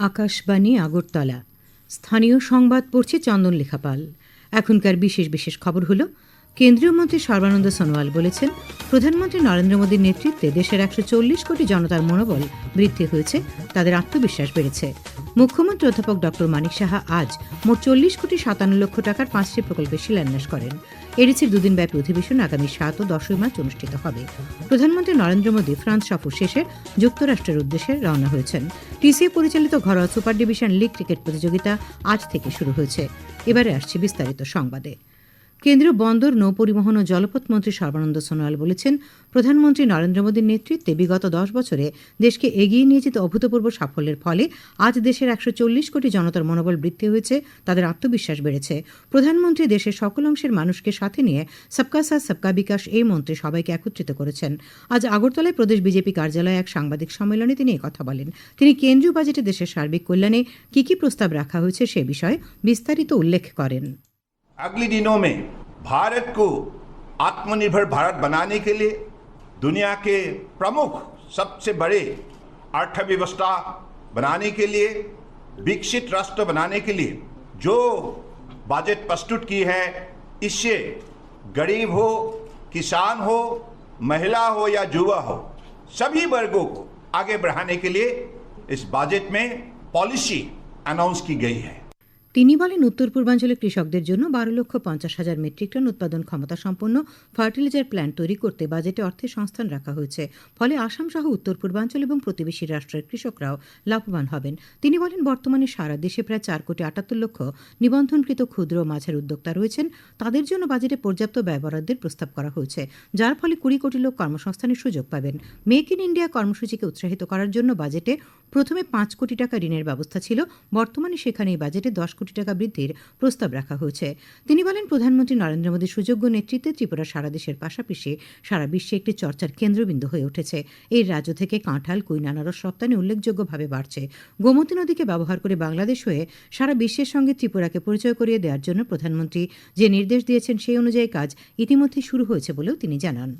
আকাশবাণী, আগরতলা। স্থানীয় সংবাদ পড়ছে চন্দন লেখাপাল। এখনকার বিশেষ বিশেষ খবর হলো, কেন্দ্রীয় মন্ত্রী সর্বানন্দ সোনোয়াল বলেছেন, প্রধানমন্ত্রী নরেন্দ্র মোদীর নেতৃত্বে দেশের একশো চল্লিশ কোটি জনতার মনোবল বৃদ্ধি হয়েছে, তাদের আত্মবিশ্বাস বেড়েছে। মুখ্যমন্ত্রী অধ্যাপক ডক্টর মানিক সাহা আজ মোট চল্লিশ কোটি সাতান্ন লক্ষ টাকার পাঁচটি প্রকল্পের শিলান্যাস করেন। এডিসির দুদিনব্যাপী অধিবেশন আগামী সাত ও দশই মার্চ অনুষ্ঠিত হবে। প্রধানমন্ত্রী নরেন্দ্র মোদী ফ্রান্স সফর শেষে যুক্তরাষ্ট্রের উদ্দেশ্যে রওনা হয়েছেন। টিসিএ পরিচালিত ঘরোয়া সুপার ডিভিশন লিগ ক্রিকেট প্রতিযোগিতা আজ থেকে শুরু হয়েছে। এবারে আসছে বিস্তারিত সংবাদে। কেন্দ্রীয় বন্দর, নৌ পরিবহন ও জলপথ মন্ত্রী সর্বানন্দ সোনোয়াল বলেছেন, প্রধানমন্ত্রী নরেন্দ্র মোদীর নেতৃত্বে বিগত দশ বছরে দেশকে এগিয়ে নিয়ে যেতে অভূতপূর্ব সাফল্যের ফলে আজ দেশের একশো চল্লিশ কোটি জনতার মনোবল বৃদ্ধি হয়েছে, তাদের আত্মবিশ্বাস বেড়েছে। প্রধানমন্ত্রী দেশের সকল অংশের মানুষকে সাথে নিয়ে সবকা সাথ, সবকা বিকাশ এই মন্ত্রে সবাইকে একত্রিত করেছেন। আজ আগরতলায় প্রদেশ বিজেপি কার্যালয়ে এক সাংবাদিক সম্মেলনে তিনি কথা বলেন। তিনি কেন্দ্রীয় বাজেটে দেশের সার্বিক কল্যাণে কি কি প্রস্তাব রাখা হয়েছে সে বিষয়ে বিস্তারিত উল্লেখ করেন। अगले दिनों में भारत को आत्मनिर्भर भारत बनाने के लिए दुनिया के प्रमुख सबसे बड़े अर्थव्यवस्था बनाने के लिए, विकसित राष्ट्र बनाने के लिए जो बजट प्रस्तुत की है, इससे गरीब हो, किसान हो, महिला हो या युवा हो, सभी वर्गों को आगे बढ़ाने के लिए इस बजट में पॉलिसी अनाउंस की गई है। তিনি বলেন, উত্তর পূর্বাঞ্চলের কৃষকদের জন্য বারো লক্ষ পঞ্চাশ হাজার মেট্রিক টন উৎপাদন ক্ষমতা সম্পন্ন ফার্টিলাইজার প্ল্যান্ট তৈরি করতে বাজেটে অর্থের সংস্থান রাখা হয়েছে। ফলে আসাম সহ উত্তর পূর্বাঞ্চল এবং প্রতিবেশী রাষ্ট্রের কৃষকরাও লাভবান হবেন। তিনি বলেন, বর্তমানে সারা দেশে প্রায় চার কোটি আটাত্তর লক্ষ নিবন্ধনকৃত ক্ষুদ্র ও মাঝের উদ্যোক্তা রয়েছেন। তাদের জন্য বাজেটে পর্যাপ্ত ব্যয় বরাদ্দের প্রস্তাব করা হয়েছে, যার ফলে কুড়ি কোটি লোক কর্মসংস্থানের সুযোগ পাবেন। মেক ইন ইন্ডিয়া কর্মসূচিকে উৎসাহিত করার জন্য বাজেটে প্রথমে পাঁচ কোটি টাকা ঋণের ব্যবস্থা ছিল। বর্তমানে সেখানে এই বাজেটে দশ কোটি টাকা বৃদ্ধির প্রস্তাব রাখা হয়েছে। তিনি বলেন, প্রধানমন্ত্রী নরেন্দ্র মোদীর সুযোগ্য নেতৃত্বে ত্রিপুরা সারা দেশের পাশাপাশি সারা বিশ্বে একটি চর্চার কেন্দ্রবিন্দু হয়ে উঠেছে। এই রাজ্য থেকে কাঁঠাল কুইন আনারস রপ্তানি উল্লেখযোগ্যভাবে বাড়ছে। গোমতী নদীকে ব্যবহার করে বাংলাদেশ হয়ে সারা বিশ্বের সঙ্গে ত্রিপুরাকে পরিচয় করিয়ে দেওয়ার জন্য প্রধানমন্ত্রী যে নির্দেশ দিয়েছেন সেই অনুযায়ী কাজ ইতিমধ্যে শুরু হয়েছে বলেও তিনি জানান।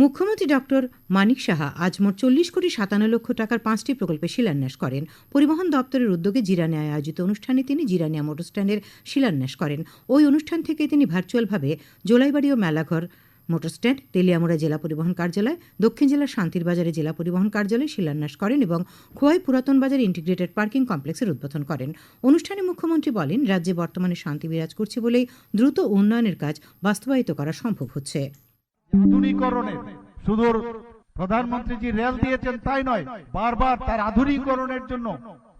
মুখ্যমন্ত্রী ডক্টর মানিক সাহা আজ মোট চল্লিশ কোটি সাতান্ন লক্ষ টাকার পাঁচটি প্রকল্পে শিলান্যাস করেন। পরিবহন দপ্তরের উদ্যোগে জিরানিয়ায় আয়োজিত অনুষ্ঠানে তিনি জিরানিয়া মোটর স্ট্যান্ডের শিলান্যাস করেন। ওই অনুষ্ঠান থেকে তিনি ভার্চুয়ালভাবে জোলাইবাড়ি ও মেলাঘর মোটর স্ট্যান্ড, তেলিয়ামুড়া জেলা পরিবহন কার্যালয়, দক্ষিণ জেলার শান্তির বাজারে জেলা পরিবহন কার্যালয় শিলান্যাস করেন এবং খোয়াই পুরাতন বাজার ইন্টিগ্রেটেড পার্কিং কমপ্লেক্সের উদ্বোধন করেন। অনুষ্ঠানে মুখ্যমন্ত্রী বলেন, রাজ্যে বর্তমানে শান্তি বিরাজ করছে বলেই দ্রুত উন্নয়নের কাজ বাস্তবায়িত করা সম্ভব হচ্ছে। আধুনিকরণের সুদূর প্রধানমন্ত্রীজি রেল দিয়েছেন, তাই নয়, বারবার তার আধুনিকরণের জন্য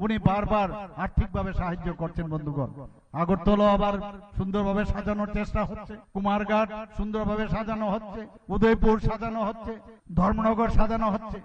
উনি বারবার আর্থিকভাবে সাহায্য করছেন, বন্ধুগণ। আগরতলা আবার সুন্দরভাবে সাজানোর চেষ্টা হচ্ছে, কুমারঘাট সুন্দরভাবে সাজানো হচ্ছে, উদয়পুর সাজানো হচ্ছে, ধর্মনগর সাজানো হচ্ছে।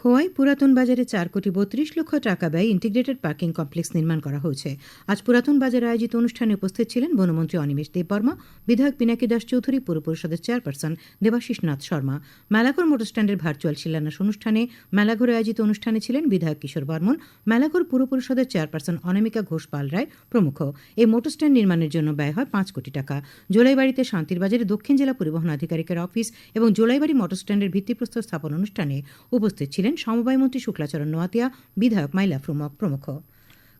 খোয়াই পুরাতন বাজারে চার কোটি বত্রিশ লক্ষ টাকা ব্যয় ইন্টিগ্রেটেড পার্কিং কমপ্লেক্স নির্মাণ করা হয়েছে। আজ পুরাতন বাজারে আয়োজিত অনুষ্ঠানে উপস্থিত ছিলেন বনমন্ত্রী অনিমেষ দেববর্মা, বিধায়ক পিনাকি দাস চৌধুরী পুর পরিষদের চেয়ারপারসন দেবাশিস নাথ শর্মা। মেলাঘর মোটর স্ট্যান্ডের ভার্চুয়াল শিলান্যাস অনুষ্ঠানে মেলাঘরে আয়োজিত অনুষ্ঠানে ছিলেন বিধায়ক কিশোর বর্মন, মেলাঘর পুর পরিষদের চেয়ারপারসন অনামিকা ঘোষ পাল রায় প্রমুখ। এই মোটর স্ট্যান্ড নির্মাণের জন্য ব্যয় হয় পাঁচ কোটি টাকা। জোলাইবাড়িতে শান্তির বাজারে দক্ষিণ জেলা পরিবহন আধিকারিকের অফিস এবং জোলাইবাড়ি মোটর স্ট্যান্ডের ভিত্তিপ্রস্তর স্থাপন অনুষ্ঠানে উপস্থিত ছিলেন সমবায় মন্ত্রী শুক্লাচরণ নোয়াতিয়া, বিধায়ক মাইলা প্রমুখ প্রমুখ।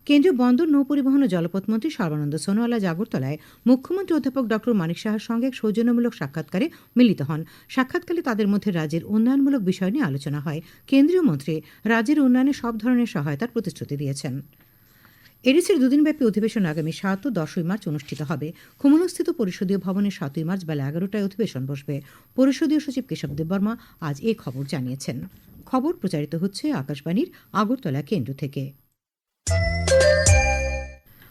কেন্দ্রীয় বন্দর নৌপরিবহন ও জলপথ মন্ত্রী সর্বানন্দ সোনোয়ালা জাগরতলায় মুখ্যমন্ত্রী অধ্যাপক ড. মানিক সাহার সঙ্গে এক সৌজন্যমূলক সাক্ষাৎকারে মিলিত হন। সাক্ষাৎকালে তাদের মধ্যে রাজ্যের উন্নয়নমূলক বিষয় নিয়ে আলোচনা হয়। কেন্দ্রীয় মন্ত্রী রাজ্যের উন্নয়নে সব ধরনের সহায়তার প্রতিশ্রুতি দিয়েছেন। এডিসির দুদিনব্যাপী অধিবেশন আগামী সাত ও দশই মার্চ অনুষ্ঠিত হবে। খুমুলস্থিত পরিষদীয় ভবনে সাতই মার্চ বেলা এগারোটায় অধিবেশন বসবে। পরিষদীয় সচিব কেশব দেববর্মা আজ এ খবর জানিয়েছেন। খবর প্রচারিত হচ্ছে আকাশবাণীর আগরতলা কেন্দ্র থেকে।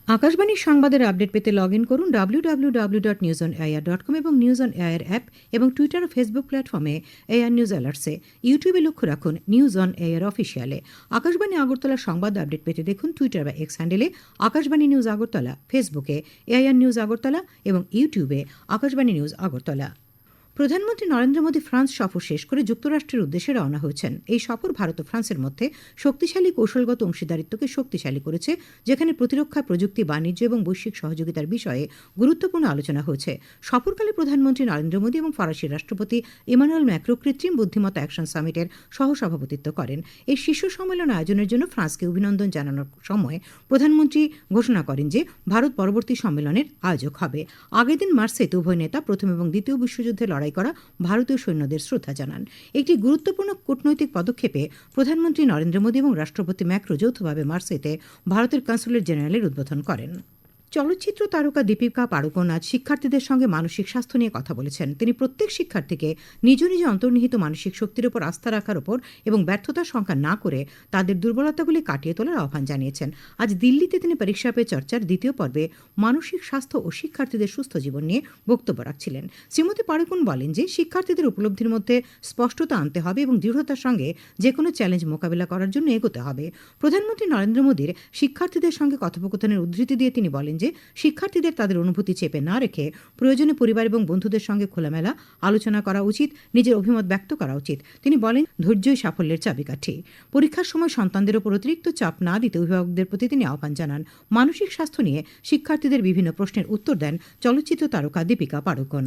আকাশবাণীর সংবাদের আপডেট পেতে লগ ইন করুন W W W dot news on AIR dot com এবং নিউজ অন এআইআর অ্যাপ এবং টুইটার ও ফেসবুক প্ল্যাটফর্মে এআর নিউজ অ্যালার্টসে ইউটিউবে লক্ষ্য রাখুন নিউজ অন এআইআর অফিসিয়ালে আকাশবাণী আগরতলা সংবাদ আপডেট পেতে দেখুন টুইটার বা এক্স হ্যান্ডেলে আকাশবাণী নিউজ আগরতলা ফেসবুকে এআইআর নিউজ আগরতলা এবং ইউটিউবে আকাশবাণী নিউজ আগরতলা। প্রধানমন্ত্রী নরেন্দ্র মোদী ফ্রান্স সফর শেষ করে যুক্তরাষ্ট্রের উদ্দেশ্যে রওনা হয়েছেন। এই সফর ভারত ও ফ্রান্সের মধ্যে শক্তিশালী কৌশলগত অংশীদারিত্বকে শক্তিশালী করেছে, যেখানে প্রতিরক্ষা, প্রযুক্তি, বাণিজ্য এবং বৈশ্বিক সহযোগিতার বিষয়ে গুরুত্বপূর্ণ আলোচনা হয়েছে। সফরকালে প্রধানমন্ত্রী নরেন্দ্র মোদী এবং ফরাসি রাষ্ট্রপতি ইমানুয়েল ম্যাক্রো কৃত্রিম বুদ্ধিমত্তা অ্যাকশন সামিটের সহসভাপতিত্ব করেন। এই শীর্ষ সম্মেলন আয়োজনের জন্য ফ্রান্সকে অভিনন্দন জানানোর সময় প্রধানমন্ত্রী ঘোষণা করেন যে, ভারত পরবর্তী সম্মেলনের আয়োজক হবে। আগের দিন মার্সেতে উভয় নেতা প্রথম এবং দ্বিতীয় বিশ্বযুদ্ধে লড়াই করা ভারতীয় সৈন্যদের শ্রদ্ধা জানান। একটি গুরুত্বপূর্ণ কূটনৈতিক পদক্ষেপে প্রধানমন্ত্রী নরেন্দ্র মোদী এবং রাষ্ট্রপতি ম্যাক্রো যৌথভাবে মার্সেতে ভারতের কনসুলেট জেনারেলের উদ্বোধন করেন। চলচ্চিত্র তারকা দীপিকা পাড়ুকোন আজ শিক্ষার্থীদের সঙ্গে মানসিক স্বাস্থ্য নিয়ে কথা বলেছেন। তিনি প্রত্যেক শিক্ষার্থীকে নিজ নিজ অন্তর্নিহিত মানসিক শক্তির উপর আস্থা রাখার উপর এবং ব্যর্থতার সংখ্যা না করে তাদের দুর্বলতাগুলি কাটিয়ে তোলার আহ্বান জানিয়েছেন। আজ দিল্লিতে তিনি পরীক্ষা পে চর্চার দ্বিতীয় পর্বে মানসিক স্বাস্থ্য ও শিক্ষার্থীদের সুস্থ জীবন নিয়ে বক্তব্য রাখছিলেন। শ্রীমতী পাড়ুকোন বলেন যে, শিক্ষার্থীদের উপলব্ধির মধ্যে স্পষ্টতা আনতে হবে এবং দৃঢ়তার সঙ্গে যে কোনো চ্যালেঞ্জ মোকাবিলা করার জন্য এগোতে হবে। প্রধানমন্ত্রী নরেন্দ্র মোদীর শিক্ষার্থীদের সঙ্গে কথোপকথনের উদ্ধৃতি দিয়ে তিনি বলেন যে শিক্ষার্থীদের তাদের অনুভূতি চেপে না রেখে প্রয়োজনে পরিবার এবং বন্ধুদের সঙ্গে খোলামেলা আলোচনা করা উচিত নিজের অভিমত ব্যক্ত করা উচিত তিনি বলেন ধৈর্যই সাফল্যের চাবিকাঠি পরীক্ষার সময় সন্তানদের উপর অতিরিক্ত চাপ না দিতে অভিভাবকদের প্রতি তিনি আহ্বান জানান মানসিক স্বাস্থ্য নিয়ে শিক্ষার্থীদের বিভিন্ন প্রশ্নের উত্তর দেন চলচ্চিত্র তারকা দীপিকা পাড়ুকোন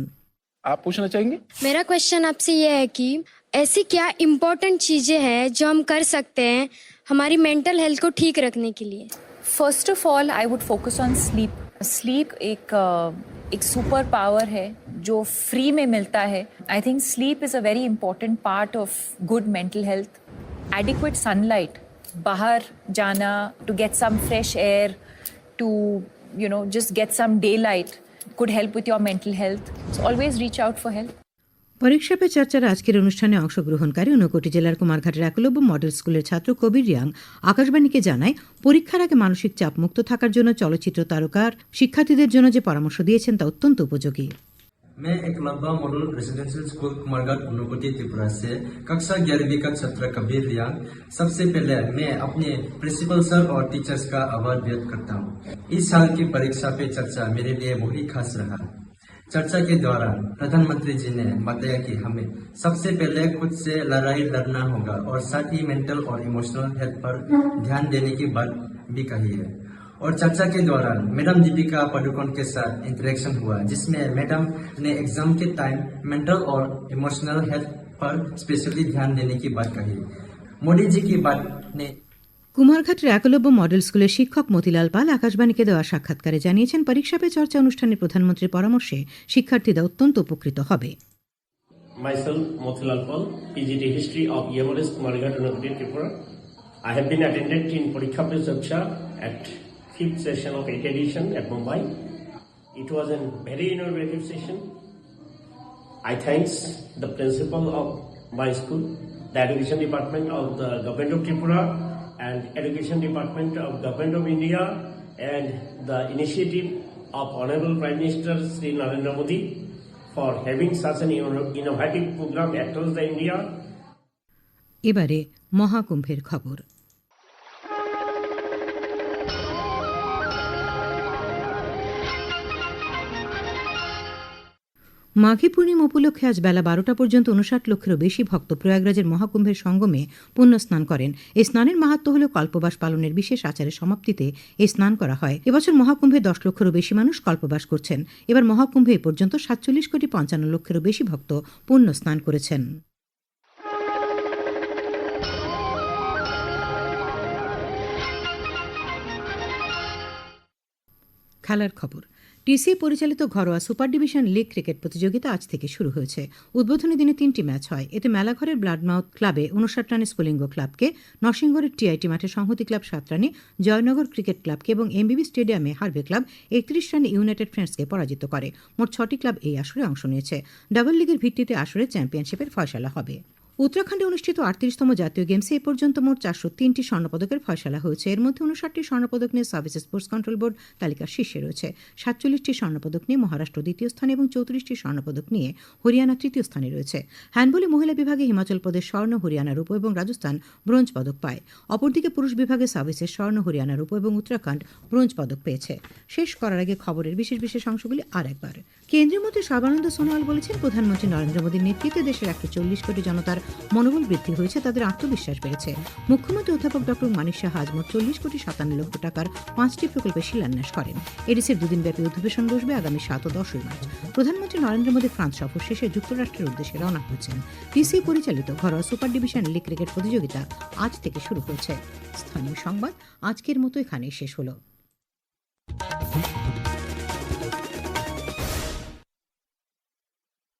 आप पूछना चाहेंगे मेरा क्वेश्चन आपसे ये है कि ऐसी क्या इम्पोर्टेंट चीज़ें हैं जो हम कर सकते हैं हमारी मेंटल हेल्थ को ठीक रखने के लिए First of all I would focus on sleep sleep एक uh, एक सुपर पावर है जो फ्री में मिलता है. I think sleep is a very important part of good mental health adequate sunlight बाहर जाना to get some fresh air to you know just get some daylight help with your mental health. So always reach out for help. পরীক্ষা pay চর্চার আজকের অনুষ্ঠানে অংশগ্রহণকারী ঊনকোটি জেলার কুমারঘাটের Eklavya model স্কুলের ছাত্র কবির রিয়াং আকাশবাণীকে জানায় পরীক্ষার আগে মানসিক চাপ মুক্ত থাকার জন্য চলচ্চিত্র তারকার শিক্ষার্থীদের জন্য যে পরামর্শ দিয়েছেন তা অত্যন্ত উপযোগী मैं Eklavya model residential school Kumargarh Unakoti Tripura से कक्षा ग्यारहवीं का छात्र कबीर रियान सबसे पहले मैं अपने प्रिंसिपल सर और टीचर्स का आभार व्यक्त करता हूँ इस साल की परीक्षा पे चर्चा मेरे लिए बहुत खास रहा चर्चा के दौरान प्रधानमंत्री जी ने बताया कि हमें सबसे पहले खुद से लड़ाई लड़ना होगा और साथ ही मेंटल और इमोशनल हेल्थ पर ध्यान देने की बात भी कही है। और चर्चा के दौरान मैडम दीपिका पादुकोण के साथ इंटरेक्शन हुआ, जिसमें मैडम ने एग्ज़ाम के टाइम मेंटल और इमोशनल हेल्थ पर स्पेशली ध्यान देने की बात कही। मोदी जी की बात ने কুমারঘাটের একলব্য মডেল স্কুলের শিক্ষক মতিলাল পাল আকাশবাণীকে দেওয়া সাক্ষাৎকারে জানিয়েছেন, পরীক্ষা পে চর্চা অনুষ্ঠানে প্রধানমন্ত্রীর পরামর্শে শিক্ষার্থীরা অত্যন্ত উপকৃত হবে। Myself Motilal Pal PGT history of ইয়ামলেস Kumarghat university Tripura. Pariksha Pe Charcha at session of eight edition Mumbai it was an very innovative I thanks the principal of my school department of the government Tripura and education department of government of India and the initiative of Honorable Prime Minister Sri Narendra Modi for having such an innovative program across the India এবারে মহাকুম্ভের খবর মাঘী পূর্ণিমা উপলক্ষে আজ বেলা বারোটা পর্যন্ত উনষাট লক্ষেরও বেশি ভক্ত প্রয়াগরাজের মহাকুম্ভের সঙ্গমে পুণ্য স্নান করেন। এই স্নানের মাহাত্ম হল কল্পবাস পালনের বিশেষ আচারের সমাপ্তিতে এই স্নান করা হয়। এবছর মহাকুম্ভে দশ লক্ষেরও বেশি মানুষ কল্পবাস করছেন। এবার মহাকুম্ভে এ পর্যন্ত সাতচল্লিশ কোটি পঞ্চান্ন লক্ষেরও বেশি ভক্ত পুণ্য স্নান করেছেন। খেলার খবর। টিসি পরিচালিত ঘরোয়া সুপার ডিভিশন লিগ ক্রিকেট প্রতিযোগিতা আজ থেকে শুরু হয়েছে। উদ্বোধনী দিনে তিনটি ম্যাচ হয়। এতে মেলাঘরের ব্লাডমাউথ ক্লাবে উনষাট রানে স্ফুলিঙ্গ ক্লাবকে নরসিংগড়ের টিআইটি মাঠে সংহতি ক্লাব সাত রানে, জয়নগর ক্রিকেট ক্লাবকে এবং এমবিবি স্টেডিয়ামে হারবে ক্লাব একত্রিশ রানে ইউনাইটেড ফ্রেন্ডসকে পরাজিত করে। মোট ছটি ক্লাব এই আসরে অংশ নিয়েছে। ডাবল লিগের ভিত্তিতে আসরে চ্যাম্পিয়নশিপের ফয়সালা হবে। উত্তরাখণ্ডে অনুষ্ঠিত আটত্রিশতম জাতীয় গেমসে এ পর্যন্ত মোট চারশো তিনটি স্বর্ণপদকের ফয়সলা হয়েছে। এর মধ্যে উনষাটটি স্বর্ণপদক নিয়ে সার্ভিস স্পোর্টস কন্ট্রোল বোর্ড তালিকার শীর্ষে রয়েছে। সাতচল্লিশটি স্বর্ণপদক নিয়ে মহারাষ্ট্র দ্বিতীয় স্থানে এবং চৌত্রিশটি স্বর্ণপদক নিয়ে হরিয়ানা তৃতীয় স্থানে রয়েছে। হ্যান্ডবলে মহিলা বিভাগে হিমাচল প্রদেশ স্বর্ণ, হরিয়ানা রূপ এবং রাজস্থান ব্রোঞ্জ পদক পায়। অপরদিকে পুরুষ বিভাগে সার্ভিসের স্বর্ণ, হরিয়ানা রূপ এবং উত্তরাখণ্ড ব্রোঞ্জ পদক পেয়েছে। শেষ করার আগে খবরের বিশেষ বিশেষ অংশগুলি আর একবার। কেন্দ্রীয় মন্ত্রী সর্বানন্দ সোনোয়াল বলেছেন, প্রধানমন্ত্রী নরেন্দ্র মোদীর নেতৃত্বে দেশের একশো চল্লিশ কোটি জনতার মনোবল বৃদ্ধি হয়েছে, তাদের আত্মবিশ্বাস বেড়েছে। মুখ্যমন্ত্রী অধ্যাপক ডক্টর মানিক শাহ মোট চল্লিশ কোটি সাতান্ন লক্ষ টাকার পাঁচটি প্রকল্পে শিলান্যাস করেন। এডিসির দুদিনব্যাপী অধিবেশন বসবে আগামী সাত ও দশই মার্চ। প্রধানমন্ত্রী নরেন্দ্র মোদী ফ্রান্স সফর শেষে যুক্তরাষ্ট্রের উদ্দেশ্যে রওনা হয়েছেন। পিসি পরিচালিত ঘরোয়া সুপার ডিভিশন লিগ ক্রিকেট প্রতিযোগিতা আজ থেকে শুরু হয়েছে। স্থানীয় সংবাদ আজকের মতো এখানেই শেষ হলো।